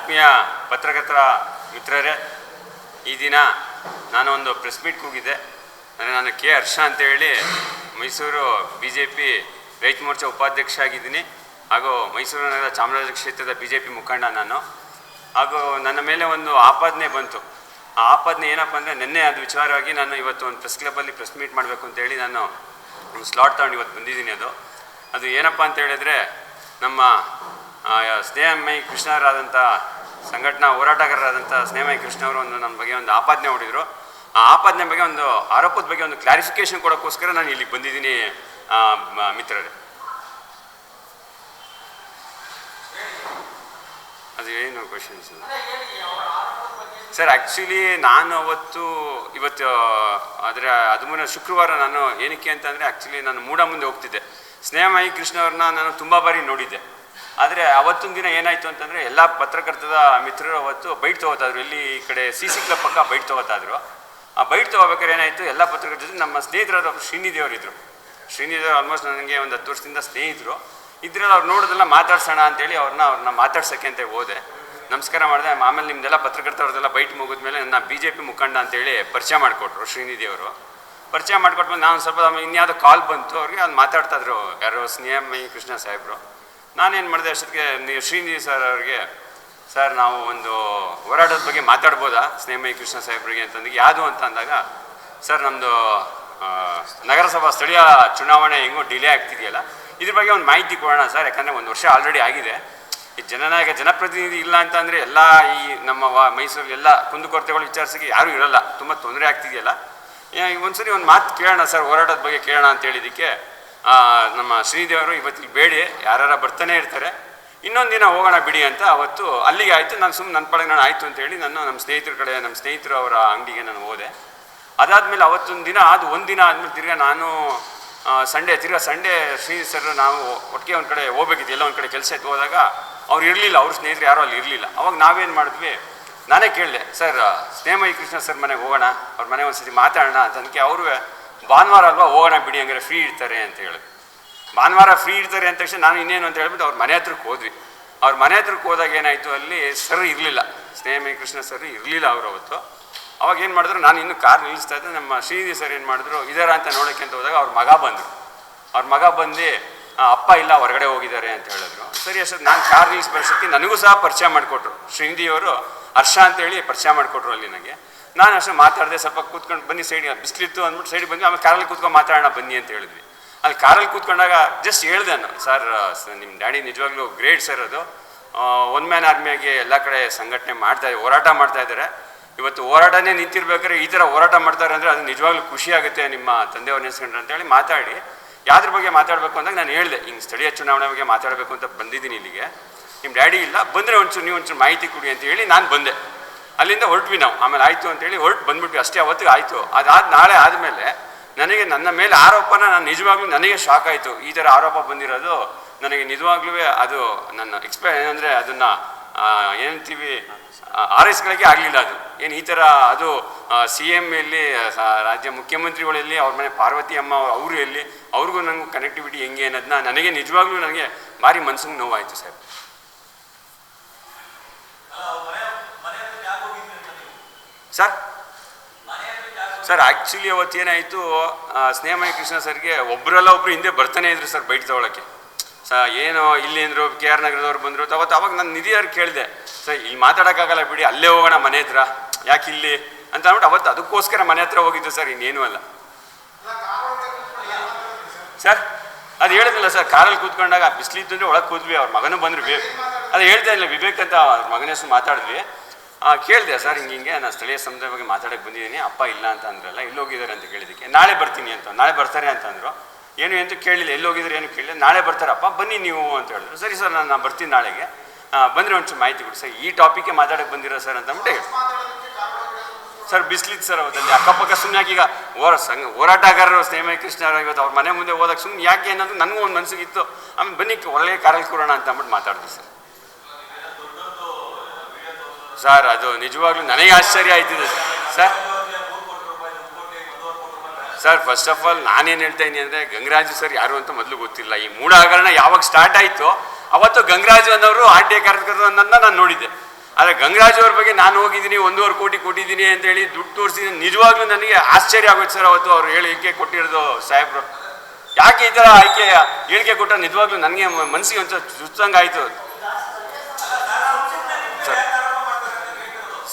ಆತ್ಮೀಯ ಪತ್ರಕರ್ತರ ಮಿತ್ರರೇ, ಈ ದಿನ ನಾನು ಒಂದು ಪ್ರೆಸ್ ಮೀಟ್ ಕೂಗಿದ್ದೆ. ಅಂದರೆ ನಾನು ಕೆ ಹರ್ಷ ಅಂತೇಳಿ ಮೈಸೂರು ಬಿ ಜೆ ಪಿ ರೈತ ಮೋರ್ಚಾ ಉಪಾಧ್ಯಕ್ಷ ಆಗಿದ್ದೀನಿ ಹಾಗೂ ಮೈಸೂರು ನಗರ ಚಾಮರಾಜ ಕ್ಷೇತ್ರದ ಬಿ ಜೆ ಪಿ ಮುಖಂಡ ನಾನು. ಹಾಗೂ ನನ್ನ ಮೇಲೆ ಒಂದು ಆಪಾದನೆ ಬಂತು. ಆ ಆಪಾದನೆ ಏನಪ್ಪ ಅಂದರೆ ನಿನ್ನೆ ಅದು ವಿಚಾರವಾಗಿ ನಾನು ಇವತ್ತು ಒಂದು ಪ್ರೆಸ್ ಕ್ಲಬ್ಬಲ್ಲಿ ಪ್ರೆಸ್ ಮೀಟ್ ಮಾಡಬೇಕು ಅಂತೇಳಿ ನಾನು ಒಂದು ಸ್ಲಾಟ್ ತಗೊಂಡು ಇವತ್ತು ಬಂದಿದ್ದೀನಿ ಅದು. ಅದು ಏನಪ್ಪ ಅಂತ ಹೇಳಿದ್ರೆ ನಮ್ಮ ಸ್ನೇಹಮಯಿ ಕೃಷ್ಣರಾದಂಥ ಸಂಘಟನಾ ಹೋರಾಟಗಾರರಾದಂಥ ಸ್ನೇಹಮಯಿ ಕೃಷ್ಣ ಅವರು ಒಂದು ನನ್ನ ಬಗ್ಗೆ ಒಂದು ಆಪಾದನೆ ಹೊಡಿದ್ರು. ಆ ಆಪಾದನೆ ಬಗ್ಗೆ ಒಂದು ಆರೋಪದ ಬಗ್ಗೆ ಒಂದು ಕ್ಲಾರಿಫಿಕೇಶನ್ ಕೊಡೋಕ್ಕೋಸ್ಕರ ನಾನು ಇಲ್ಲಿಗೆ ಬಂದಿದ್ದೀನಿ ಮಿತ್ರರೇ. ಅದು ಏನು ಕ್ವಶನ್ಸ್ ಸರ್ ಆ್ಯಕ್ಚುಲಿ ನಾನು ಅವತ್ತು, ಇವತ್ತು ಅದರ ಹದಿಮೂರನೇ ಶುಕ್ರವಾರ ನಾನು ಏನಕ್ಕೆ ಅಂತಂದರೆ ಆ್ಯಕ್ಚುಲಿ ನಾನು ಮೂಡ ಮುಂದೆ ಹೋಗ್ತಿದ್ದೆ. ಸ್ನೇಹಮಯಿ ಕೃಷ್ಣ ಅವ್ರನ್ನ ನಾನು ತುಂಬ ಬಾರಿ ನೋಡಿದ್ದೆ. ಆದರೆ ಅವತ್ತೊಂದು ದಿನ ಏನಾಯಿತು ಅಂತಂದರೆ ಎಲ್ಲ ಪತ್ರಕರ್ತದ ಮಿತ್ರರು ಅವತ್ತು ಬೈಟ್ ತೊಗೋತಾದ್ರು. ಇಲ್ಲಿ ಈ ಕಡೆ ಸಿ ಸಿ ಕ್ಲಬ್ ಪಕ್ಕ ಬೈಟ್ ತೊಗೋತಾದ್ರು. ಆ ಬೈಟ್ ತೊಗೋಬೇಕಾದ್ರೆ ಏನಾಯಿತು? ಎಲ್ಲ ಪತ್ರಕರ್ತರ ಜೊತೆ ನಮ್ಮ ಸ್ನೇಹಿತರಾದ ಇದ್ದರು ಶ್ರೀನಿಧಿ ಶ್ರೀನಿಧಿಯವರು ಆಲ್ಮೋಸ್ಟ್ ನನಗೆ ಒಂದು ಹತ್ತು ವರ್ಷದಿಂದ ಸ್ನೇಹಿತರು. ಇದ್ರಲ್ಲಿ ಅವ್ರು ನೋಡೋದೆಲ್ಲ ಮಾತಾಡ್ಸೋಣ ಅಂತೇಳಿ ಅವ್ರನ್ನ ಅವ್ರನ್ನ ಮಾತಾಡ್ಸೋಕ್ಕೆ ಅಂತ ಹೋದೆ. ನಮಸ್ಕಾರ ಮಾಡಿದೆ, ಆಮೇಲೆ ನಿಮ್ದೆಲ್ಲ ಪತ್ರಕರ್ತರದೆಲ್ಲ ಬೈಟ್ ಮುಗಿದ್ಮೇಲೆ ನನ್ನ ಬಿ ಜೆ ಪಿ ಮುಖಂಡ ಅಂತೇಳಿ ಪರಿಚಯ ಮಾಡಿಕೊಟ್ರು ಶ್ರೀನಿಧಿಯವರು ಪರಿಚಯ ಮಾಡಿಕೊಟ್ಮೇಲೆ ನಾನು ಸ್ವಲ್ಪ ಇನ್ಯಾವುದೋ ಕಾಲ್ ಬಂತು. ಅವ್ರಿಗೆ ಅದು ಮಾತಾಡ್ತಾಯಿದ್ರು. ಯಾರು ಸ್ನೇಹಮಯಿ ಕೃಷ್ಣ ಸಾಹೇಬರು. ನಾನೇನು ಮಾಡಿದೆ ಅಷ್ಟೊತ್ತಿಗೆ, ನೀವು ಶ್ರೀನಿಧಿ ಸರ್ ಅವ್ರಿಗೆ, ಸರ್, ನಾವು ಒಂದು ಹೋರಾಟದ ಬಗ್ಗೆ ಮಾತಾಡ್ಬೋದಾ? ಸ್ನೇಹಮಯಿ ಕೃಷ್ಣ ಸಾಹೇಬ್ರಿಗೆ ಅಂತಂದಾಗ ಯಾವುದು ಅಂತ ಅಂದಾಗ, ಸರ್ ನಮ್ಮದು ನಗರಸಭಾ ಸ್ಥಳೀಯ ಚುನಾವಣೆ ಹೆಂಗೋ ಡಿಲೇ ಆಗ್ತಿದೆಯಲ್ಲ, ಇದ್ರ ಬಗ್ಗೆ ಒಂದು ಮಾಹಿತಿ ಕೊಡೋಣ ಸರ್, ಯಾಕಂದರೆ ಒಂದು ವರ್ಷ ಆಲ್ರೆಡಿ ಆಗಿದೆ. ಈ ಜನನಾಯಕ, ಜನಪ್ರತಿನಿಧಿ ಇಲ್ಲ ಅಂತ ಅಂದರೆ ಎಲ್ಲ ಈ ನಮ್ಮ ವ ಮೈಸೂರಲ್ಲಿ ಎಲ್ಲ ಕುಂದುಕೊರತೆಗಳು ವಿಚಾರಿಸಿಗೆ ಯಾರೂ ಇರಲ್ಲ. ತುಂಬ ತೊಂದರೆ ಆಗ್ತಿದೆಯಲ್ಲ? ಒಂದು ಒಂದ್ಸರಿ ಒಂದು ಮಾತು ಕೇಳೋಣ ಸರ್, ಹೋರಾಟದ ಬಗ್ಗೆ ಕೇಳೋಣ ಅಂತ ಹೇಳಿದ್ದಕ್ಕೆ. ನಮ್ಮ ಶ್ರೀದೇವರು ಇವತ್ತಿಗೆ ಬೇಡಿ ಯಾರು ಬರ್ತಾನೆ ಇರ್ತಾರೆ. ಇನ್ನೊಂದು ದಿನ ಹೋಗೋಣ ಬಿಡಿ ಅಂತ ಅವತ್ತು ಅಲ್ಲಿಗೆ ಆಯಿತು. ನಾನು ಸುಮ್ಮನೆ ನನ್ನ ಪಳಗ ನಾನು ಆಯಿತು ಅಂತೇಳಿ ನಾನು ನಮ್ಮ ಸ್ನೇಹಿತರ ಕಡೆ, ನಮ್ಮ ಸ್ನೇಹಿತರು ಅವರ ಅಂಗಡಿಗೆ ನಾನು ಹೋದೆ. ಅದಾದಮೇಲೆ ಅವತ್ತೊಂದು ದಿನ, ಅದು ಒಂದು ದಿನ ಆದಮೇಲೆ ತಿರ್ಗಾ ನಾನು ಸಂಡೇ, ತಿರ್ಗಾ ಸಂಡೇ ಶ್ರೀ ಸರ್ ನಾವು ಒಟ್ಟಿಗೆ ಒಂದು ಕಡೆ ಹೋಗ್ಬೇಕಿತ್ತು. ಎಲ್ಲ ಒಂದು ಕಡೆ ಕೆಲಸ ಇತ್ತು. ಹೋದಾಗ ಅವ್ರು ಇರಲಿಲ್ಲ. ಅವ್ರ ಸ್ನೇಹಿತರು ಯಾರೂ ಅಲ್ಲಿ ಇರಲಿಲ್ಲ. ಅವಾಗ ನಾವೇನು ಮಾಡಿದ್ವಿ, ನಾನೇ ಕೇಳಿದೆ, ಸರ್, ಸ್ನೇಹಮಯಿ ಕೃಷ್ಣ ಸರ್ ಮನೆಗೆ ಹೋಗೋಣ. ಅವ್ರ ಮನೆ ಒಂದು ಸತಿ ಮಾತಾಡೋಣ ಅಂತಂದಕ್ಕೆ ಅವರು ಭಾನುವಾರ ಅಲ್ವಾ ಹೋಗೋಣ ಬಿಡಿ ಹಂಗಾರೆ ಫ್ರೀ ಇರ್ತಾರೆ ಅಂತ ಹೇಳಿದ್ರು ಭಾನುವಾರ ಫ್ರೀ ಇರ್ತಾರೆ ಅಂತ ತಕ್ಷಣ ನಾನು ಇನ್ನೇನು ಅಂತ ಹೇಳ್ಬಿಟ್ಟು ಅವ್ರ ಮನೆ ಹತ್ರಕ್ಕೆ ಹೋದ್ವಿ. ಅವ್ರ ಮನೆ ಹತ್ರಕ್ಕೆ ಹೋದಾಗ ಏನಾಯಿತು ಅಲ್ಲಿ ಸರ್ ಇರಲಿಲ್ಲ. ಸ್ನೇಹಮಯಿ ಕೃಷ್ಣ ಸರ್ ಇರಲಿಲ್ಲ ಅವರು ಅವತ್ತು. ಅವಾಗ ಏನು ಮಾಡಿದ್ರು, ನಾನು ಇನ್ನು ಕಾರ್ ನಿಲ್ಲಿಸ್ತಾ ಇದ್ದೆ, ನಮ್ಮ ಶ್ರೀನಿಧಿ ಸರ್ ಏನು ಮಾಡಿದ್ರು, ಇದಾರ ಅಂತ ನೋಡೋಕ್ಕೆ ಅಂತ ಹೋದಾಗ ಅವ್ರ ಮಗ ಬಂದರು. ಅವ್ರ ಮಗ ಬಂದು ಅಪ್ಪ ಇಲ್ಲ, ಹೊರಗಡೆ ಹೋಗಿದ್ದಾರೆ ಅಂತ ಹೇಳಿದ್ರು. ಸರಿ ಸರ್ ನಾನು ಕಾರ್ ನಿಲ್ಲಿಸಿ ಬರ್ಸಕ್ಕೆ ನನಗೂ ಸಹ ಪರಿಚಯ ಮಾಡಿಕೊಟ್ರು. ಶ್ರೀನಿಧಿಯವರು ಹರ್ಷ ಅಂತೇಳಿ ಪರಿಚಯ ಮಾಡಿಕೊಟ್ರು ಅಲ್ಲಿ ನನಗೆ. ನಾನು ಅಷ್ಟೇ ಮಾತಾಡಿದೆ, ಸ್ವಲ್ಪ ಕೂತ್ಕೊಂಡು ಬನ್ನಿ ಸೈಡ್ ಬಿಸ್ಲಿತ್ತು ಅಂದ್ಬಿಟ್ಟು ಸೈಡ್ ಬಂದ್ವಿ, ಆಮೇಲೆ ಕಾರಲ್ಲಿ ಕೂತ್ಕೊಂಡು ಮಾತಾಡೋಣ ಬನ್ನಿ ಅಂತ ಹೇಳಿದ್ವಿ. ಅಲ್ಲಿ ಕಾರಲ್ಲಿ ಕೂತ್ಕೊಂಡಾಗ ಜಸ್ಟ್ ಹೇಳ್ದೆ ನಾನು, ಸರ್ ನಿಮ್ಮ ಡ್ಯಾಡಿ ನಿಜವಾಗ್ಲೂ ಗ್ರೇಟ್ ಸರ್ ಅದು. ಒನ್ ಮ್ಯಾನ್ ಆರ್ಮಿಯಾಗಿ ಎಲ್ಲ ಕಡೆ ಸಂಘಟನೆ ಮಾಡ್ತಾ ಹೋರಾಟ ಮಾಡ್ತಾ ಇದ್ದಾರೆ. ಇವತ್ತು ಹೋರಾಟನೇ ನಿಂತಿರ್ಬೇಕಾದ್ರೆ ಈ ಥರ ಹೋರಾಟ ಮಾಡ್ತಾರೆ ಅಂದರೆ ಅದು ನಿಜವಾಗ್ಲೂ ಖುಷಿ ಆಗುತ್ತೆ ನಿಮ್ಮ ತಂದೆಯವ್ರು ನೆನೆಸ್ಕೊಂಡ್ರೆ ಅಂತೇಳಿ ಮಾತಾಡಿ. ಯಾವ್ದ್ರ ಬಗ್ಗೆ ಮಾತಾಡಬೇಕು ಅಂದಾಗ ನಾನು ಹೇಳಿದೆ, ಹಿಂಗೆ ಸ್ಥಳೀಯ ಚುನಾವಣೆ ಬಗ್ಗೆ ಮಾತಾಡಬೇಕು ಅಂತ ಬಂದಿದ್ದೀನಿ ಇಲ್ಲಿಗೆ. ನಿಮ್ಮ ಡ್ಯಾಡಿ ಇಲ್ಲ, ಬಂದರೆ ಒಂಚೂರು ನೀವು ಒಂಚೂರು ಮಾಹಿತಿ ಕೊಡಿ ಅಂತ ಹೇಳಿ ನಾನು ಬಂದೆ. ಅಲ್ಲಿಂದ ಹೊರಟ್ವಿ ನಾವು. ಆಮೇಲೆ ಆಯಿತು ಅಂತೇಳಿ ಹೊರಟು ಬಂದ್ಬಿಟ್ವಿ. ಅಷ್ಟೇ ಅವತ್ತಿಗೆ ಆಯಿತು. ಅದಾದ ನಾಳೆ ಆದಮೇಲೆ ನನಗೆ ನನ್ನ ಮೇಲೆ ಆರೋಪನ ನಾನು ನಿಜವಾಗ್ಲೂ ನನಗೆ ಶಾಕ್ ಆಯಿತು. ಈ ಥರ ಆರೋಪ ಬಂದಿರೋದು ನನಗೆ ನಿಜವಾಗ್ಲೂ ಅದು ನನ್ನ ಎಕ್ಸ್ಪೆ ಏನಂದರೆ ಅದನ್ನು ಏನಂತೀವಿ ಆರ್ ಎಸ್ಗಳಿಗೆ ಆಗಲಿಲ್ಲ ಅದು. ಏನು ಈ ಥರ ಅದು ಸಿ ಎಂ ಎಲ್ಲಿ ರಾಜ್ಯ ಮುಖ್ಯಮಂತ್ರಿಗಳಲ್ಲಿ ಅವ್ರ ಮನೆ ಪಾರ್ವತಿ ಅಮ್ಮ ಅವರು ಎಲ್ಲಿ, ಅವ್ರಿಗೂ ನನಗೂ ಕನೆಕ್ಟಿವಿಟಿ ಹೆಂಗೆ ಅನ್ನೋದನ್ನ ನನಗೆ ನಿಜವಾಗ್ಲೂ ನನಗೆ ಭಾರಿ ಮನ್ಸಿಗೆ ನೋವಾಯಿತು ಸರ್ ಸರ್? ಸರ್ ಆ್ಯಕ್ಚುಲಿ ಅವತ್ತೇನಾಯಿತು ಸ್ನೇಹಮಯ ಕೃಷ್ಣ ಸರ್ಗೆ ಒಬ್ಬರಲ್ಲ ಒಬ್ಬರು ಹಿಂದೆ ಬರ್ತಾನೆ ಇದ್ರು ಸರ್ ಬೈಟ್ ತಗೊಳಕ್ಕೆ. ಸ, ಏನೋ ಇಲ್ಲಿ ಅಂದರು, ಕೆ ಆರ್ ನಗರದವ್ರು ಬಂದರು ಅವತ್ತು ಅವಾಗ ನಾನು ನಿಧಿಯವ್ರು ಕೇಳಿದೆ, ಸರ್, ಇಲ್ಲಿ ಮಾತಾಡೋಕ್ಕಾಗಲ್ಲ ಬಿಡಿ, ಅಲ್ಲೇ ಹೋಗೋಣ ಮನೆ ಹತ್ರ, ಯಾಕೆ ಇಲ್ಲಿ? ಅಂತ ಅಂದ್ಬಿಟ್ಟು ಅವತ್ತು ಅದಕ್ಕೋಸ್ಕರ ಮನೆ ಹತ್ರ ಹೋಗಿದ್ದು ಸರ್, ಇನ್ನೇನು ಅಲ್ಲ. ಸರ್, ಅದು ಹೇಳಿದ್ನಲ್ಲ ಸರ್, ಕಾರಲ್ಲಿ ಕೂತ್ಕೊಂಡಾಗ ಬಿಸಿಲಿತ್ತು ಅಂದರೆ ಒಳಗೆ ಕೂದ್ವಿ, ಅವ್ರ ಮಗನೂ ಬಂದರು, ವಿವೇಕ್. ಅದು ಹೇಳ್ತಾ ಇಲ್ಲ ವಿವೇಕ್ ಅಂತ ಅವ್ರ ಮಗನ ಹೆಸರು ಮಾತಾಡಿದ್ವಿ. ಕೇಳಿದೆ ಸರ್, ಹಿಂಗೆ ಹಿಂಗೆ ನಾನು ಸ್ಥಳೀಯ ಸಮುದಾಯ ಬಗ್ಗೆ ಮಾತಾಡಕ್ಕೆ ಬಂದಿದ್ದೀನಿ. ಅಪ್ಪ ಇಲ್ಲ ಅಂತ ಅಂದ್ರಲ್ಲ, ಎಲ್ಲಿ ಹೋಗಿದ್ದಾರೆ ಅಂತ ಕೇಳಿದಕ್ಕೆ ನಾಳೆ ಬರ್ತೀನಿ ಅಂತ, ನಾಳೆ ಬರ್ತಾರೆ ಅಂತಂದರು ಏನು ಅಂತ ಕೇಳಿಲ್ಲ, ಎಲ್ಲಿ ಹೋಗಿದ್ರೆ ಏನು ಕೇಳಿಲ್ಲ. ನಾಳೆ ಬರ್ತಾರಪ್ಪ ಬನ್ನಿ ನೀವು ಅಂತ ಹೇಳಿದ್ರು. ಸರಿ ಸರ್, ನಾನು ನಾನು ಬರ್ತೀನಿ ನಾಳೆಗೆ. ಬಂದರೆ ಒಂಚೂರು ಮಾಹಿತಿ ಕೊಡಿ ಸರ್. ಈ ಟಾಪಿಕ್ಗೆ ಮಾತಾಡಕ್ಕೆ ಬಂದಿರೋ ಸರ್ ಅಂತ ಅಂದ್ಬಿಟ್ಟು ಸರ್, ಬಿಸ್ಲಿತ್ತು ಸರ್ ಅವತ್ತಲ್ಲಿ. ಅಕ್ಕಪಕ್ಕ ಸುಮ್ಮನೆ ಈಗ ಹೋರ ಸಂಘ, ಹೋರಾಟಗಾರರು ಸ್ನೇಹ ಕೃಷ್ಣ ಇವತ್ತು ಅವ್ರ ಮನೆ ಮುಂದೆ ಹೋದಾಗ ಸುಮ್ಮನೆ ಯಾಕೆ ಏನಂದ್ರೆ ನನಗೂ ಒಂದು ಮನಸ್ಸಿಗೆ ಇತ್ತು. ಆಮೇಲೆ ಬನ್ನಿ ಒಳ್ಳೆಯ ಕಾರಲ್ಲಿ ಕೂರೋಣ ಅಂತ ಅಂದ್ಬಿಟ್ಟು ಮಾತಾಡಿದ್ವಿ ಸರ್. ಸರ್, ಅದು ನಿಜವಾಗ್ಲೂ ನನಗೆ ಆಶ್ಚರ್ಯ ಆಯ್ತಿದೆ sir. Sir first of all ನಾನೇನು ಹೇಳ್ತಾ ಇದ್ದೀನಿ ಅಂದರೆ ಗಂಗರಾಜು ಸರ್ ಯಾರು ಅಂತ ಮೊದಲು ಗೊತ್ತಿಲ್ಲ. ಈ ಮೂಢ ಹಗರಣ ಯಾವಾಗ ಸ್ಟಾರ್ಟ್ ಆಯಿತು, ಅವತ್ತು ಗಂಗರಾಜು ಅನ್ನೋರು ಆರ್ ಟಿ ಐ ಕಾರ್ಯಕರ್ತರನ್ನ ನಾನು ನೋಡಿದ್ದೆ. ಆದರೆ ಗಂಗರಾಜು ಅವ್ರ ಬಗ್ಗೆ ನಾನು ಹೋಗಿದ್ದೀನಿ, ಒಂದೂವರೆ ಕೋಟಿ ಕೊಟ್ಟಿದ್ದೀನಿ ಅಂತ ಹೇಳಿ ದುಡ್ಡು ತೋರಿಸಿದ್ದೀನಿ, ನಿಜವಾಗ್ಲೂ ನನಗೆ ಆಶ್ಚರ್ಯ ಆಗೋಯ್ತು ಸರ್ ಅವತ್ತು ಅವ್ರು ಹೇಳಿಕೆ ಕೊಟ್ಟಿರೋದು ಸಾಹೇಬ್ರು. ಯಾಕೆ ಈ ಥರ ಆಯ್ಕೆ, ಹೇಳಿಕೆ ಕೊಟ್ಟ ನಿಜವಾಗ್ಲೂ ನನಗೆ ಮನಸ್ಸಿಗೆ ಒಂಥರ ಚುಚ್ಚಂಗೆ ಆಯಿತು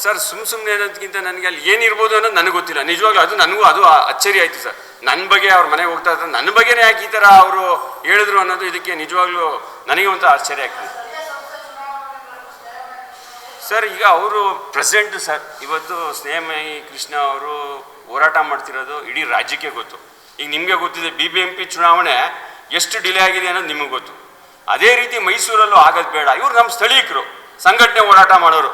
ಸರ್, ಸುಮ್ ಸುಮ್ಮನೆ ಅನ್ನೋದಕ್ಕಿಂತ ನನಗೆ ಅಲ್ಲಿ ಏನಿರ್ಬೋದು ಅನ್ನೋದು ನನಗೆ ಗೊತ್ತಿಲ್ಲ. ನಿಜವಾಗ್ಲೂ ಅದು ನನಗೂ ಅದು ಅಚ್ಚರಿ ಆಯಿತು ಸರ್. ನನ್ನ ಬಗ್ಗೆ ಅವ್ರ ಮನೆಗೆ ಹೋಗ್ತಾ ಇದ್ದಾರೆ ನನ್ನ ಬಗ್ಗೆನೇ ಯಾಕೆ ಈ ಥರ ಅವರು ಹೇಳಿದ್ರು ಅನ್ನೋದು ಇದಕ್ಕೆ ನಿಜವಾಗ್ಲೂ ನನಗೆ ಒಂದು ಆಶ್ಚರ್ಯ ಆಗ್ತದೆ. ಸರ್, ಈಗ ಅವರು ಪ್ರೆಸೆಂಟ್ ಸರ್. ಇವತ್ತು ಸ್ನೇಹಮಯಿ ಕೃಷ್ಣ ಅವರು ಹೋರಾಟ ಮಾಡ್ತಿರೋದು ಇಡೀ ರಾಜ್ಯಕ್ಕೆ ಗೊತ್ತು. ಈಗ ನಿಮಗೆ ಗೊತ್ತಿದೆ ಬಿ ಬಿ ಎಂ ಪಿ ಚುನಾವಣೆ ಎಷ್ಟು ಡಿಲೇ ಆಗಿದೆ ಅನ್ನೋದು ನಿಮಗೆ ಗೊತ್ತು. ಅದೇ ರೀತಿ ಮೈಸೂರಲ್ಲೂ ಆಗೋದು ಬೇಡ. ಇವರು ನಮ್ಮ ಸ್ಥಳೀಕರು ಸಂಘಟನೆ ಹೋರಾಟ ಮಾಡೋರು.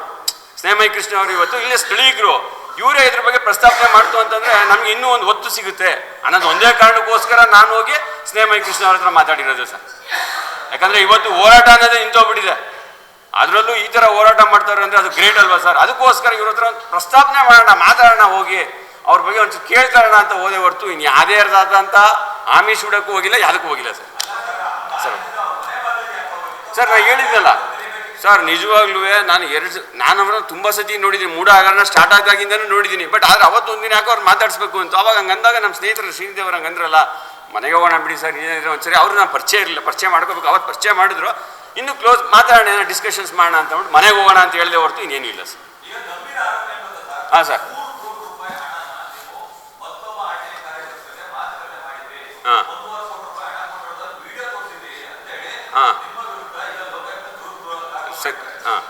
ಸ್ನೇಹಮಯಿ ಕೃಷ್ಣ ಅವರು ಇವತ್ತು ಇಲ್ಲೇ ಸ್ಥಳೀಯರು. ಇವರೇ ಇದ್ರ ಬಗ್ಗೆ ಪ್ರಸ್ತಾಪನೆ ಮಾಡ್ತು ಅಂತಂದ್ರೆ ನಮ್ಗೆ ಇನ್ನೂ ಒಂದು ಒತ್ತು ಸಿಗುತ್ತೆ. ಅನ್ನೋದು ಒಂದೇ ಕಾರಣಕ್ಕೋಸ್ಕರ ನಾನು ಹೋಗಿ ಸ್ನೇಹಮಯ ಕೃಷ್ಣ ಅವ್ರ ಹತ್ರ ಮಾತಾಡಿರೋದು ಸರ್. ಯಾಕಂದ್ರೆ ಇವತ್ತು ಹೋರಾಟ ಅನ್ನೋದೇ ನಿಂತೋಗ್ಬಿಟ್ಟಿದೆ. ಅದರಲ್ಲೂ ಈ ಥರ ಹೋರಾಟ ಮಾಡ್ತಾರೆ ಅಂದರೆ ಅದು ಗ್ರೇಟ್ ಅಲ್ವಾ ಸರ್? ಅದಕ್ಕೋಸ್ಕರ ಇವ್ರ ಹತ್ರ ಒಂದು ಪ್ರಸ್ತಾಪನೆ ಮಾಡೋಣ, ಮಾತಾಡೋಣ ಹೋಗಿ. ಅವ್ರ ಬಗ್ಗೆ ಒಂದು ಕೇಳ್ತಾರಣ ಅಂತ ಹೋದೆ ಹೊರತು ಇನ್ನು ಯಾವುದೇ ಅಂತ ಆಮಿಷ ಹುಡಕ್ಕೂ ಹೋಗಿಲ್ಲ, ಯಾವುದಕ್ಕೂ ಹೋಗಿಲ್ಲ ಸರ್. ಸರ್ ಸರ್ ನಾನು ಹೇಳಿದ್ನಲ್ಲ ಸರ್ ನಿಜವಾಗ್ಲೂ ನಾನು ಎರಡು ನಾನು ಅವ್ರನ್ನ ತುಂಬ ಸತಿ ನೋಡಿದ್ದೀನಿ. ಮೂಡ ಆಗಲ್ಲ ಸ್ಟಾರ್ಟ್ ಆದಾಗಿಂದನೂ ನೋಡಿದ್ದೀನಿ. ಬಟ್ ಆದರೆ ಅವತ್ತೊಂದು ದಿನ ಯಾಕೋ ಅವ್ರು ಮಾತಾಡಿಸ್ಬೇಕು ಅಂತ. ಅವಾಗ ಹಂಗಂದಾಗ ನಮ್ಮ ಸ್ನೇಹಿತರು ಶ್ರೀದೇವ್ರು ಹಂಗಂದ್ರಲ್ಲ ಮನೆಗೆ ಹೋಗೋಣ ಬಿಡಿ ಸರ್ ಏನಿದ್ರೆ ಒಂದ್ಸರಿ. ಅವ್ರು ನಾನು ಪರಿಚಯ ಇರಲಿಲ್ಲ. ಪರಿಚಯ ಮಾಡ್ಕೋಬೇಕು. ಅವತ್ತು ಪರಿಚಯ ಮಾಡಿದ್ರು. ಇನ್ನು ಕ್ಲೋಸ್ ಮಾತಾಡೋಣ ಏನೋ ಡಿಸ್ಕಷನ್ಸ್ ಮಾಡೋಣ ಅಂತ ಹೇಳ್ಬಿಟ್ಟು ಮನೆಗೆ ಹೋಗೋಣ ಅಂತ ಹೇಳಿದೆ ಹೊರತು ಇನ್ನೇನು ಇಲ್ಲ ಸರ್. ಹಾಂ ಸರ್. ಹಾಂ. ಹಾಂ ಸರಿ ಹಾಂ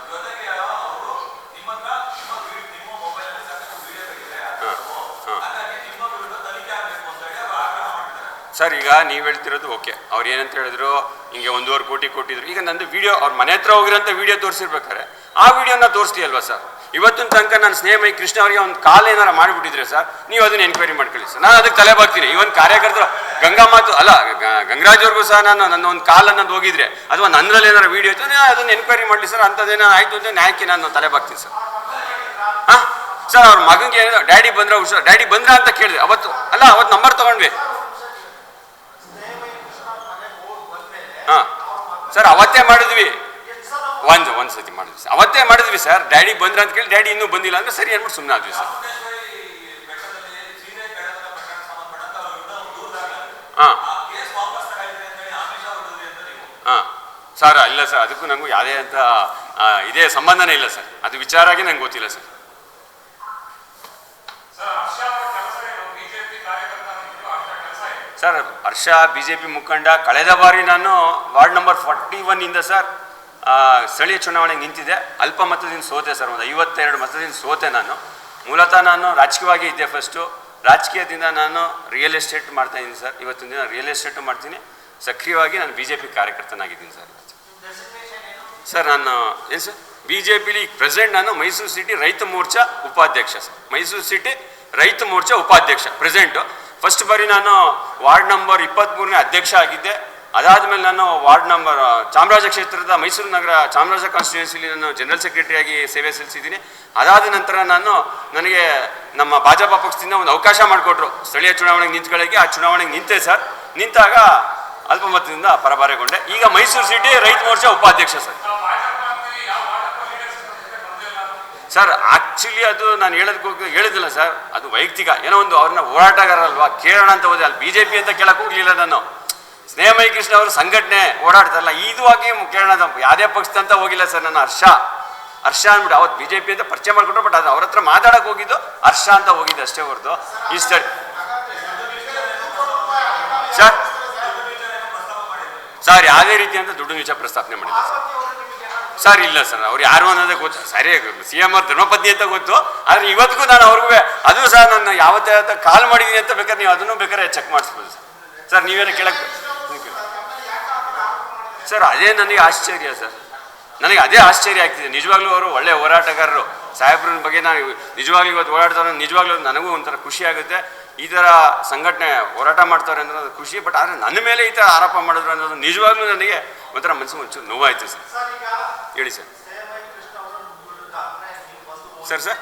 ಸರ್, ಈಗ ನೀವು ಹೇಳ್ತಿರೋದು ಓಕೆ. ಅವ್ರು ಏನಂತ ಹೇಳಿದ್ರು, ಹಿಂಗೆ ಒಂದೂವರೆ ಕೋಟಿ ಕೊಟ್ಟಿದ್ರು. ಈಗ ನಂದು ವಿಡಿಯೋ ಅವ್ರ ಮನೆ ಹತ್ರ ಹೋಗಿರೋಂಥ ವಿಡಿಯೋ ತೋರಿಸಿರ್ಬೇಕಾರೆ ಆ ವಿಡಿಯೋನ ತೋರಿಸ್ತೀಯಲ್ವಾ ಸರ್? ಇವತ್ತಿನ ತನಕ ನನ್ನ ಸ್ನೇಹಮೈ ಕೃಷ್ಣ ಅವರಿಗೆ ಒಂದು ಕಾಲ್ ಏನಾರ ಮಾಡಿಬಿಟ್ಟಿದ್ರೆ ಸರ್, ನೀವು ಅದನ್ನ ಎನ್ಕ್ವೈರಿ ಮಾಡ್ಕೊಳ್ಳಿ ಸರ್. ನಾನು ಅದಕ್ಕೆ ತಲೆ ಬಾಗ್ತೀನಿ. ಇವನ್ ಕಾರ್ಯಕರ್ತರು ಗಂಗಾ ಮಾತು, ಅಲ್ಲ ಗಂಗರಾಜ್ ಸಹ ನಾನು ನನ್ನ ಒಂದು ಕಾಲ್ ಅನ್ನೋದು ಹೋಗಿದ್ರೆ, ಅಥವಾ ನನ್ನಲ್ಲಿ ಏನಾರ ವಿಡಿಯೋ ಇತ್ತು, ನಾನು ಅದನ್ನ ಎನ್ಕ್ವೈರಿ ಮಾಡಲಿ ಸರ್ ಅಂಥದ್ದೇನೋ ಆಯ್ತು ಅಂತ ನ್ಯಾಯಕ್ಕೆ ನಾನು ತಲೆ ಬಾಗ್ತೀನಿ ಸರ್. ಹಾ? ಸರ್, ಅವ್ರ ಮಗನಿಗೆ, ಡ್ಯಾಡಿ ಬಂದ್ರೆ ಹುಷಾರ್, ಡ್ಯಾಡಿ ಬಂದ್ರ? ಅಂತ ಕೇಳಿದೆ. ಅವತ್ತು, ಅಲ್ಲ ಅವತ್ತು ನಂಬರ್ ತಗೊಂಡ್ವಿ. ಹಾ. ಸರ್, ಅವತ್ತೇ ಮಾಡಿದ್ವಿ. ಒಂದು ಒಂದು ಸತಿ ಮಾಡಿದ್ವಿ ಸರ್. ಅವತ್ತೇ ಮಾಡಿದ್ವಿ ಸರ್. ಡ್ಯಾಡಿ ಬಂದ್ರ ಅಂತ ಕೇಳಿ ಡ್ಯಾಡಿ ಇನ್ನೂ ಬಂದಿಲ್ಲ ಅಂದ್ರೆ ಸರಿ ಅಂದ್ಬಿಟ್ಟು ಸುಮ್ಮನೆ ಆದ್ವಿ ಸರ್. ಹಾ. ಹಾ. ಸರ್, ಇಲ್ಲ ಸರ್. ಅದಕ್ಕೂ ನನಗೂ ಯಾವುದೇ ಅಂತ ಇದೇ ಸಂಬಂಧನೇ ಇಲ್ಲ ಸರ್. ಅದು ವಿಚಾರ ಆಗಿ ನಂಗೆ ಗೊತ್ತಿಲ್ಲ sir. Sir, Harsha B J P ಮುಖಂಡ, ಕಳೆದ ಬಾರಿ ನಾನು ವಾರ್ಡ್ ನಂಬರ್ ಫಾರ್ಟಿ ಒನ್ನಿಂದ ಸರ್ ಸ್ಥಳೀಯ ಚುನಾವಣೆಗೆ ನಿಂತಿದೆ ಅಲ್ಪ ಮತದಿಂದ ಸೋತೆ ಸರ್, ಒಂದು ಐವತ್ತೆರಡು ಮತದಿಂದ ಸೋತೆ ನಾನು. ಮೂಲತಃ ನಾನು ರಾಜಕೀಯವಾಗಿ ಇದ್ದೆ ಫಸ್ಟು ರಾಜಕೀಯದಿಂದ ನಾನು ರಿಯಲ್ ಎಸ್ಟೇಟ್ ಮಾಡ್ತಾ ಇದ್ದೀನಿ ಸರ್. ಇವತ್ತಿನ ದಿನ ರಿಯಲ್ ಎಸ್ಟೇಟ್ ಮಾಡ್ತೀನಿ. ಸಕ್ರಿಯವಾಗಿ ನಾನು ಬಿ ಜೆ ಪಿ ಕಾರ್ಯಕರ್ತನಾಗಿದ್ದೀನಿ ಸರ್ ಸರ್, ನಾನು, ಏನು ಸರ್? ಬಿ ಜೆ ಪಿಲಿ ಪ್ರೆಸೆಂಟ್ ನಾನು ಮೈಸೂರು ಸಿಟಿ ರೈತ ಮೋರ್ಚಾ ಉಪಾಧ್ಯಕ್ಷ ಸರ್. ಮೈಸೂರು ಸಿಟಿ ರೈತ ಮೋರ್ಚಾ ಉಪಾಧ್ಯಕ್ಷ ಪ್ರೆಸೆಂಟು ಫಸ್ಟ್ ಬಾರಿ ನಾನು ವಾರ್ಡ್ ನಂಬರ್ ಇಪ್ಪತ್ತ್ಮೂರನೇ ಅಧ್ಯಕ್ಷ ಆಗಿದ್ದೆ. ಅದಾದಮೇಲೆ ನಾನು ವಾರ್ಡ್ ನಂಬರ್ ಚಾಮರಾಜ ಕ್ಷೇತ್ರದ ಮೈಸೂರು ನಗರ ಚಾಮರಾಜ ಕಾನ್ಸ್ಟಿಟ್ಯೂನ್ಸಿಲಿ ನಾನು ಜನರಲ್ ಸೆಕ್ರೆಟರಿಯಾಗಿ ಸೇವೆ ಸಲ್ಲಿಸಿದ್ದೀನಿ. ಅದಾದ ನಂತರ ನಾನು ನನಗೆ ನಮ್ಮ ಭಾಜಪ ಪಕ್ಷದಿಂದ ಒಂದು ಅವಕಾಶ ಮಾಡಿಕೊಟ್ರು. ಸ್ಥಳೀಯ ಚುನಾವಣೆಗೆ ನಿಂತ್ಕೊಳ್ಳೋಕ್ಕೆ, ಆ ಚುನಾವಣೆಗೆ ನಿಂತೆ ಸರ್. ನಿಂತಾಗ ಅಲ್ಪಮತದಿಂದ ಪರಭಾರೆಗೊಂಡೆ ಈಗ ಮೈಸೂರು ಸಿಟಿ ರೈತ ಮೋರ್ಚಾ ಉಪಾಧ್ಯಕ್ಷ ಸರ್. ಸರ್ ಆಕ್ಚುಲಿ ಅದು ನಾನು ಹೇಳೋದಕ್ಕೆ ಹೇಳಿದಿಲ್ಲ ಸರ್ ಅದು ವೈಯಕ್ತಿಕ. ಏನೋ ಒಂದು ಅವ್ರನ್ನ ಹೋರಾಟಗಾರ ಅಲ್ವಾ ಕೇಳೋಣ ಅಂತ ಹೋದೆ. ಅಲ್ಲಿ ಬಿ ಜೆ ಪಿ ಅಂತ ಕೇಳಕ್ಕೆ ಹೋಗಲಿಲ್ಲ ನಾನು. ಸ್ನೇಹಮಯ ಕೃಷ್ಣ ಅವರು ಸಂಘಟನೆ ಓಡಾಡ್ತಾರಲ್ಲ, ಇದು ಆಗಿ ಕೇಳೋಣ ಯಾವುದೇ ಯಾವುದೇ ಪಕ್ಷದಂತ ಹೋಗಿಲ್ಲ ಸರ್ ನಾನು, ಹರ್ಷ. ಹರ್ಷ ಅಂದ್ಬಿಟ್ಟು ಅವತ್ತು ಬಿ ಜೆ ಪಿ ಅಂತ ಪರಿಚಯ ಮಾಡ್ಕೊಂಡ್ರು ಬಟ್ ಅದು ಅವ್ರ ಹತ್ರ ಮಾತಾಡಕ್ಕೆ ಹೋಗಿದ್ದು, ಹರ್ಷ ಅಂತ ಹೋಗಿದ್ದು ಅಷ್ಟೇ ಹೊರತು. ಈ ಸ್ಟಡಿ ಸರ್ ಸರ್ ಯಾವುದೇ ರೀತಿ ಅಂತ ದುಡ್ಡು ನಿಜ ಪ್ರಸ್ತಾಪನೆ ಮಾಡಿಲ್ಲ ಸರ್ ಸರ್, ಇಲ್ಲ ಸರ್, ಅವ್ರು ಯಾರು ಅನ್ನೋದೇ ಗೊತ್ತು. ಸರಿ ಸಿ ಎಂ ಆರ್ ಧರ್ಮಪತ್ನಿ ಅಂತ ಗೊತ್ತು. ಆದರೆ ಇವತ್ತಿಗೂ ನಾನು ಅವ್ರಿಗೂ, ಅದು ಸರ್, ನನ್ನ ಯಾವತ್ತೇ ಅಂತ ಕಾಲ್ ಮಾಡಿದ್ದೀನಿ ಅಂತ ಬೇಕಾದ್ರೆ ನೀವು ಅದನ್ನು ಬೇಕಾದ್ರೆ ಚೆಕ್ ಮಾಡಿಸ್ಬೋದು ಸರ್. ಸರ್, ನೀವೇನು ಕೇಳಕ್ಕೆ ಸರ್, ಅದೇ ನನಗೆ ಆಶ್ಚರ್ಯ ಸರ್. ನನಗೆ ಅದೇ ಆಶ್ಚರ್ಯ ಆಗ್ತಿದೆ. ನಿಜವಾಗ್ಲೂ ಅವರು ಒಳ್ಳೆ ಹೋರಾಟಗಾರರು. ಸಾಹೇಬ್ರ ಬಗ್ಗೆ ನಾನು ನಿಜವಾಗ್ಲೂ ಇವತ್ತು ಓಡಾಡ್ತಾರೆ ನಿಜವಾಗ್ಲೂ ನನಗೂ ಒಂಥರ ಖುಷಿ ಆಗುತ್ತೆ. ಈ ಥರ ಸಂಘಟನೆ ಹೋರಾಟ ಮಾಡ್ತಾರೆ ಅನ್ನೋದು ಖುಷಿ ಬಟ್ ಆದರೆ ನನ್ನ ಮೇಲೆ ಈ ಥರ ಆರೋಪ ಮಾಡಿದ್ರು ಅನ್ನೋದು ನಿಜವಾಗ್ಲೂ ನನಗೆ ಒಂಥರ ಮನಸ್ಸಿಗೆ ಒಂಚೂರು ನೋವಾಯಿತು ಸರ್. ಹೇಳಿ ಸರ್. Sir sir.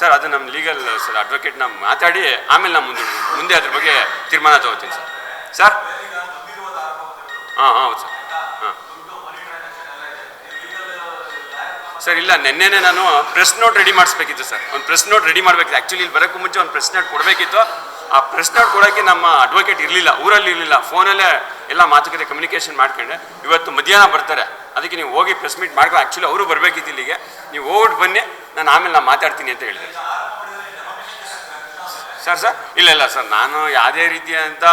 ಸರ್ ಅದು ನಮ್ಮ ಲೀಗಲ್ ಸರ್ ಅಡ್ವೊಕೇಟ್ನ ಮಾತಾಡಿ ಆಮೇಲೆ ನಾವು ಮುಂದೆ ಮುಂದೆ ಅದ್ರ ಬಗ್ಗೆ ತೀರ್ಮಾನ ತಗೋತೀನಿ ಸರ್. ಸರ್? ಹಾಂ ಹೌದು ಸರ್. ಹಾಂ. ಸರ್ ಇಲ್ಲ ನಿನ್ನೆನೆ ನಾನು ಪ್ರೆಸ್ ನೋಟ್ ರೆಡಿ ಮಾಡಿಸ್ಬೇಕಿತ್ತು ಸರ್. ಒಂದು ಪ್ರೆಸ್ ನೋಟ್ ರೆಡಿ ಮಾಡಬೇಕಿತ್ತು ಆ್ಯಕ್ಚುಲಿ ಇಲ್ಲಿ ಬರೋಕ್ಕೂ ಮುಂಚೆ ಒಂದು ಪ್ರೆಸ್ ನೋಟ್ ಕೊಡಬೇಕಿತ್ತು. ಆ ಪ್ರೆಸ್ ನೋಟ್ ಕೊಡೋಕ್ಕೆ ನಮ್ಮ ಅಡ್ವೊಕೇಟ್ ಇರಲಿಲ್ಲ ಊರಲ್ಲಿ ಇರಲಿಲ್ಲ. ಫೋನಲ್ಲೇ ಎಲ್ಲ ಮಾತುಕತೆ ಕಮ್ಯುನಿಕೇಷನ್ ಮಾಡ್ಕೊಂಡೆ. ಇವತ್ತು ಮಧ್ಯಾಹ್ನ ಬರ್ತಾರೆ. ಅದಕ್ಕೆ ನೀವು ಹೋಗಿ ಪ್ರೆಸ್ ಮೀಟ್ ಮಾಡ್ಕೊ ಆ್ಯಕ್ಚುಲಿ ಅವರು ಬರಬೇಕಿತ್ತು ಇಲ್ಲಿಗೆ. ನೀವು ಹೋಗ್ಬಿಟ್ಟು ಬನ್ನಿ ನಾನು ಆಮೇಲೆ ನಾನು ಮಾತಾಡ್ತೀನಿ ಅಂತ ಹೇಳಿದೆ ಸರ್ ಸರ್ ಇಲ್ಲ ಇಲ್ಲ ಸರ್. ನಾನು ಯಾವುದೇ ರೀತಿಯಾದಂಥ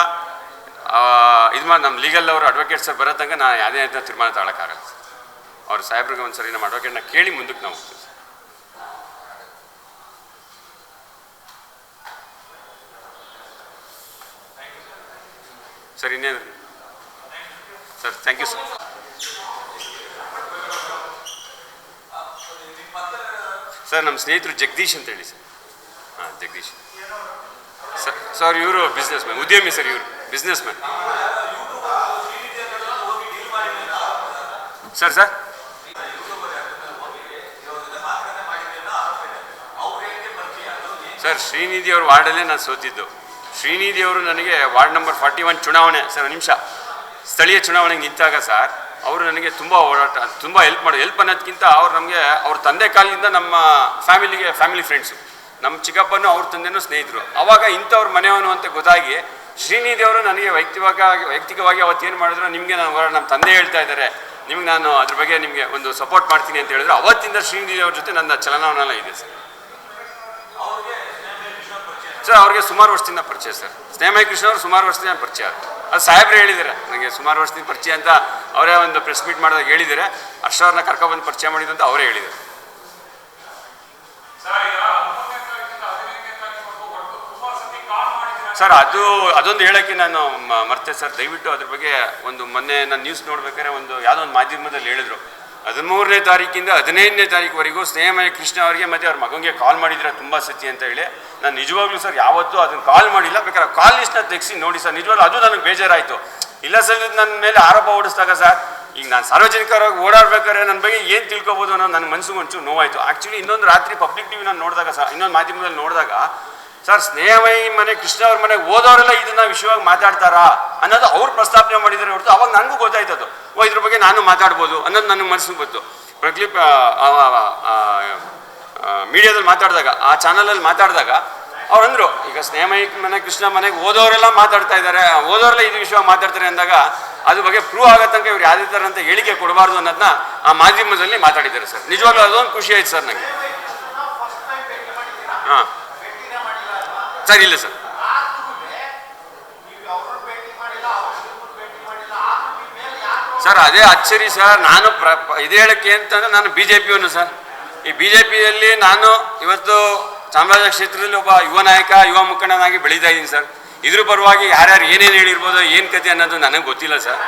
ಇದು ಮಾಡಿ ನಮ್ಮ ಲೀಗಲ್ ಅವರು ಅಡ್ವೊಕೇಟ್ ಸರ್ ಬರೋ ತನಕ ನಾನು ಯಾವುದೇ ಅಂತ ತೀರ್ಮಾನ ತಗೊಳಕ್ಕಾಗಲ್ಲ. ಸರ್ ಅವ್ರ ಸಾಹೇಬ್ರಿಗೆ ಒಂದ್ಸರಿ ನಮ್ಮ ಅಡ್ವೊಕೇಟ್ನ ಕೇಳಿ ಮುಂದಕ್ಕೆ ನಾವು ಹೋಗ್ತೀವಿ ಸರ್. ಸರ್, ಇನ್ನೇನು? Sir thank you sir sir ನಮ್ಮ ಸ್ನೇಹಿತರು ಜಗದೀಶ್ ಅಂತ ಹೇಳಿ ಸರ್. ಹಾಂ, ಜಗದೀಶ್. ಸರ್ ಸರ್, ಇವರು ಬಿಸ್ನೆಸ್ ಮ್ಯಾನ್ ಉದ್ಯಮಿ ಸರ್ ಇವರು. Businessman sir sir. Sir, Srinidhi ಅವ್ರ ವಾರ್ಡಲ್ಲೇ ನಾನು ಸೋತಿದ್ದು. ಶ್ರೀನಿಧಿ ಅವರು ನನಗೆ ವಾರ್ಡ್ ನಂಬರ್ ಫಾರ್ಟಿ ಒನ್ ಚುನಾವಣೆ, ಸರ್ ನಿಮಿಷ. ಸ್ಥಳೀಯ ಚುನಾವಣೆಗೆ ನಿಂತಾಗ, ಸರ್, ಅವರು ನನಗೆ ತುಂಬ ಓಡಾಟ, ತುಂಬ ಹೆಲ್ಪ್ ಮಾಡೋದು ಹೆಲ್ಪ್ ಅನ್ನೋದಕ್ಕಿಂತ ಅವ್ರು ನಮಗೆ, ಅವ್ರ ತಂದೆ ಕಾಲದಿಂದ ನಮ್ಮ ಫ್ಯಾಮಿಲಿಗೆ ಫ್ಯಾಮಿಲಿ ಫ್ರೆಂಡ್ಸು ನಮ್ಮ ಚಿಕ್ಕಪ್ಪನೂ ಅವ್ರ ತಂದೆನೂ ಸ್ನೇಹಿತರು. ಅವಾಗ ಇಂಥವ್ರ ಮನೆಯವನು ಅಂತ ಗೊತ್ತಾಗಿ ಶ್ರೀನಿಧಿ ಅವರು ನನಗೆ ವೈಯಕ್ತಿಕವಾಗಿ ವೈಯಕ್ತಿಕವಾಗಿ ಅವತ್ತು ಏನು ಮಾಡಿದ್ರು ನಿಮಗೆ ನಾನು ನಮ್ಮ ತಂದೆ ಹೇಳ್ತಾ ಇದ್ದಾರೆ. ನಿಮ್ಗೆ ನಾನು ಅದ್ರ ಬಗ್ಗೆ ನಿಮಗೆ ಒಂದು ಸಪೋರ್ಟ್ ಮಾಡ್ತೀನಿ ಅಂತ ಹೇಳಿದ್ರು. ಅವತ್ತಿಂದ ಶ್ರೀನಿಧಿಯವ್ರ ಜೊತೆ ನನ್ನ ಚಲನವಲನ ಇದೆ, ಸರ್. ಸರ್ ಅವ್ರಿಗೆ ಸುಮಾರು ವರ್ಷದಿಂದ ಪರಿಚಯ, ಸರ್. ಸ್ನೇಹಮಯ ಕೃಷ್ಣ ಅವರು ಸುಮಾರು ವರ್ಷದಿಂದ ಪರಿಚಯ. ಅದು ಸಾಹೇಬ್ರು ಹೇಳಿದ್ದಾರೆ. ನನಗೆ ಸುಮಾರು ವರ್ಷದಿಂದ ಪರಿಚಯ ಅಂತ ಅವರೇ ಒಂದು ಪ್ರೆಸ್ ಮೀಟ್ ಮಾಡಿದಾಗ ಹೇಳಿದ್ದಾರೆ. ಹರ್ಷವ್ರನ್ನ ಕರ್ಕೊಬಂದು ಪರಿಚಯ ಮಾಡಿದ್ದು ಅಂತ ಅವರೇ ಹೇಳಿದ್ದಾರೆ. ಸರ್, ಅದು, ಅದೊಂದು ಹೇಳೋಕ್ಕೆ ನಾನು ಮರ್ತೆ ಸರ್. ದಯವಿಟ್ಟು ಅದ್ರ ಬಗ್ಗೆ ಒಂದು ಮೊನ್ನೆ ನಾನು ನ್ಯೂಸ್ ನೋಡ್ಬೇಕಾದ್ರೆ ಒಂದು ಯಾವುದೋ ಒಂದು ಮಾಧ್ಯಮದಲ್ಲಿ ಹೇಳಿದ್ರು. ಹದಿಮೂರನೇ ತಾರೀಕಿಂದ ಹದಿನೈದನೇ ತಾರೀಕುವರೆಗೂ ಸ್ನೇಹಮಯ ಕೃಷ್ಣ ಅವರಿಗೆ ಮತ್ತು ಅವ್ರ ಮಗನಿಗೆ ಕಾಲ್ ಮಾಡಿದ್ರೆ ತುಂಬ ಸತಿ ಅಂತ ಹೇಳಿ. ನಾನು ನಿಜವಾಗ್ಲೂ ಸರ್ ಯಾವತ್ತೂ ಅದನ್ನು ಕಾಲ್ ಮಾಡಿಲ್ಲ. ಬೇಕಾದ್ರೆ ಕಾಲ್ ಲಿಸ್ಟ್ನ ತೆಗೆಸಿ ನೋಡಿ ಸರ್. ನಿಜವಾಗ್ಲೂ ಅದು ನನಗೆ ಬೇಜಾರಾಯಿತು. ಇಲ್ಲ ಸರ್ ನನ್ನ ಮೇಲೆ ಆರೋಪ ಓಡಿಸಿದಾಗ ಸರ್, ಈಗ ನಾನು ಸಾರ್ವಜನಿಕರಾಗಿ ಓಡಾಡ್ಬೇಕಾದ್ರೆ ನನ್ನ ಬಗ್ಗೆ ಏನು ತಿಳ್ಕೊಬೋದು ಅನ್ನೋ ನನ್ನ ಮನಸ್ಸಿಗೆ ಒಂಚೂರು ನೋವಾಯಿತು. ಆ್ಯಕ್ಚುಲಿ ಇನ್ನೊಂದು ರಾತ್ರಿ ಪಬ್ಲಿಕ್ ಟಿವಿ ನಾನು ನೋಡಿದಾಗ ಸರ್ ಇನ್ನೊಂದು ಮಾಧ್ಯಮದಲ್ಲಿ ನೋಡಿದಾಗ ಸರ್ ಸ್ನೇಹಮಯಿ ಮನೆ, ಕೃಷ್ಣ ಅವ್ರ ಮನೆಗೆ ಓದೋರೆಲ್ಲ ಇದನ್ನ ವಿಷಯವಾಗಿ ಮಾತಾಡ್ತಾರಾ ಅನ್ನೋದು ಅವ್ರು ಪ್ರಸ್ತಾಪನೆ ಮಾಡಿದ್ದಾರೆ ಹೊರತು ಅವಾಗ ನನಗೂ ಗೊತ್ತಾಯ್ತದು ಓ, ಇದ್ರ ಬಗ್ಗೆ ನಾನು ಮಾತಾಡ್ಬೋದು ಅನ್ನೋದು ನನಗೆ ಮನಸ್ಸಿಗೆ ಗೊತ್ತು. ಪ್ರಕ್ಲಿಪ್ ಮೀಡಿಯಾದಲ್ಲಿ ಮಾತಾಡಿದಾಗ, ಆ ಚಾನಲಲ್ಲಿ ಮಾತಾಡಿದಾಗ ಅವ್ರು ಅಂದ್ರು, ಈಗ ಸ್ನೇಹಮಯಿ ಮನೆ, ಕೃಷ್ಣ ಮನೆಗೆ ಓದೋರೆಲ್ಲ ಮಾತಾಡ್ತಾ ಇದ್ದಾರೆ. ಓದೋರೆಲ್ಲ ಇದು ವಿಷಯ ಮಾತಾಡ್ತಾರೆ ಅಂದಾಗ ಅದ್ರ ಬಗ್ಗೆ ಪ್ರೂವ್ ಆಗೋ ತನಕ ಇವ್ರು ಯಾವುದೇ ಥರ ಅಂತ ಹೇಳಿಕೆ ಕೊಡಬಾರ್ದು ಅನ್ನೋದನ್ನ ಆ ಮಾಧ್ಯಮದಲ್ಲಿ ಮಾತಾಡಿದ್ದಾರೆ ಸರ್. ನಿಜವಾಗ್ಲೂ ಅದೊಂದು ಖುಷಿ ಆಯ್ತು ಸರ್ ನನಗೆ ಹಾಂ. ಸರ್, ಇಲ್ಲ ಸರ್. ಸರ್, ಅದೇ ಅಚ್ಚರಿ ಸರ್, ನಾನು ಪ್ರ, ಇದು ಹೇಳಕ್ಕೆ ಅಂತಂದ್ರೆ ನಾನು ಬಿ ಜೆ ಪಿಯವನು ಸರ್. ಈ ಬಿ ಜೆ ಪಿಯಲ್ಲಿ ನಾನು ಇವತ್ತು ಚಾಮರಾಜ ಕ್ಷೇತ್ರದಲ್ಲಿ ಒಬ್ಬ ಯುವ ನಾಯಕ, ಯುವ ಮುಖಂಡನಾಗಿ ಬೆಳೀತಾ ಇದ್ದೀನಿ ಸರ್. ಇದ್ರ ಪರವಾಗಿ ಯಾರ್ಯಾರು ಏನೇನು ಹೇಳಿರ್ಬೋದು, ಏನು ಕತೆ ಅನ್ನೋದು ನನಗೆ ಗೊತ್ತಿಲ್ಲ ಸರ್.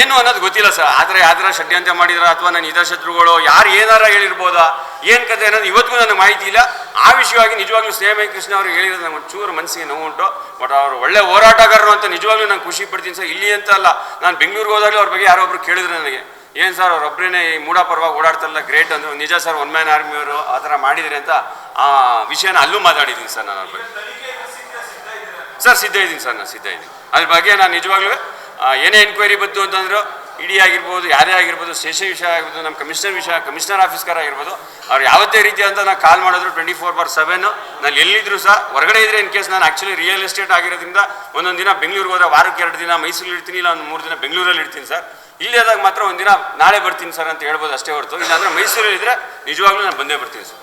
ಏನು ಅನ್ನೋದು ಗೊತ್ತಿಲ್ಲ ಸರ್. ಆದರೆ ಯಾವ್ದಾರ ಷಡ್ಯಂತ್ರ ಮಾಡಿದ್ರ ಅಥವಾ ನನ್ನ ಹಿತಶತ್ರುಗಳು ಯಾರು ಏನಾರ ಹೇಳಿರ್ಬೋದಾ, ಏನು ಕತೆ ಅನ್ನೋದು ಇವತ್ತಿಗೂ ನನಗೆ ಮಾಹಿತಿ ಇಲ್ಲ. ಆ ವಿಷಯವಾಗಿ ನಿಜವಾಗ್ಲೂ ಸ್ನೇಹಮಯ ಕೃಷ್ಣ ಅವರು ಹೇಳಿರೋದು ನಂಗೆ ಒಂಚೂರು ಮನಸ್ಸಿಗೆ ನೋವುಂಟು. ಬಟ್ ಅವರು ಒಳ್ಳೆ ಹೋರಾಟಗಾರರು ಅಂತ ನಿಜವಾಗ್ಲೂ ನಾನು ಖುಷಿ ಪಡ್ತೀನಿ ಸರ್. ಇಲ್ಲಿ ಅಂತ ಅಲ್ಲ, ನಾನು ಬೆಂಗಳೂರಿಗೆ ಹೋದಾಗಲೂ ಅವ್ರ ಬಗ್ಗೆ ಯಾರೊಬ್ರು ಕೇಳಿದ್ರು ನನಗೆ. ಏನು ಸರ್ ಅವ್ರೊಬ್ಬರೇ ಈ ಮೂಡ ಪರವಾಗಿ ಓಡಾಡ್ತಾರಲ್ಲ ಗ್ರೇಟ್ ಅಂದರು. ನಿಜ ಸರ್, ಒನ್ ಮ್ಯಾನ್ ಆರ್ಮಿಯವರು ಆ ಥರ ಮಾಡಿದ್ರಿ ಅಂತ ಆ ವಿಷಯನ ಅಲ್ಲೂ ಮಾತಾಡಿದ್ದೀನಿ ಸರ್ ನಾನು ಅವ್ರ ಬಗ್ಗೆ. ಸರ್, ಸಿದ್ಧ ಇದ್ದೀನಿ ಸರ್, ನಾನು ಸಿದ್ಧ ಇದ್ದೀನಿ. ಅದ್ರ ಬಗ್ಗೆ ನಾನು ನಿಜವಾಗ್ಲೂ ಏನೇ ಎನ್ಕ್ವೈರಿ ಬಂತು ಅಂತಂದ್ರು, ಇಡಿ ಆಗಿರ್ಬೋದು, ಯಾರೇ ಆಗಿರ್ಬೋದು ಸ್ಟೇಷನ್ ವಿಷಯ ಆಗಿರ್ಬೋದು ನಮ್ಮ ಕಮಿಷನರ್ ವಿಷಯ ಕಮಿಷನರ್ ಆಫೀಸ್ಕರ್ ಆಗಿರ್ಬೋದು, ಅವ್ರು ಯಾವತ್ತೇ ರೀತಿಯಾದಂಥ ನಾನು ಕಾಲ್ ಮಾಡಿದ್ರು ಟ್ವೆಂಟಿ ಫೋರ್ ಬಾರ್ ಸೆವೆನ್ ನಾನು ಎಲ್ಲಿದ್ರು ಸಹ, ಹೊರಗಡೆ ಇದ್ರೆ ಇನ್ ಕೇಸ್ ನಾನು ಆ್ಯಕ್ಚುಲಿ ರಿಯಲ್ ಎಸ್ಟೇಟ್ ಆಗಿರೋದ್ರಿಂದ ಒಂದೊಂದು ದಿನ ಬೆಂಗಳೂರಿಗೆ ಹೋದ್ರೆ ವಾರಕ್ಕೆ ಎರಡು ದಿನ ಮೈಸೂರು ಇರ್ತೀನಿ, ಇಲ್ಲ ಒಂದು ಮೂರು ದಿನ ಬೆಂಗಳೂರಲ್ಲಿ ಇರ್ತೀನಿ ಸರ್. ಇಲ್ಲಿ ಆದಾಗ ಮಾತ್ರ ಒಂದಿನ ನಾಳೆ ಬರ್ತೀನಿ ಸರ್ ಅಂತ ಹೇಳ್ಬೋದು ಅಷ್ಟೇ ಹೊರತು. ಇಲ್ಲಾಂದರೆ ಮೈಸೂರಲ್ಲಿ ಇದ್ರೆ ನಿಜವಾಗ್ಲೂ ನಾನು ಬಂದೇ ಬರ್ತೀನಿ ಸರ್.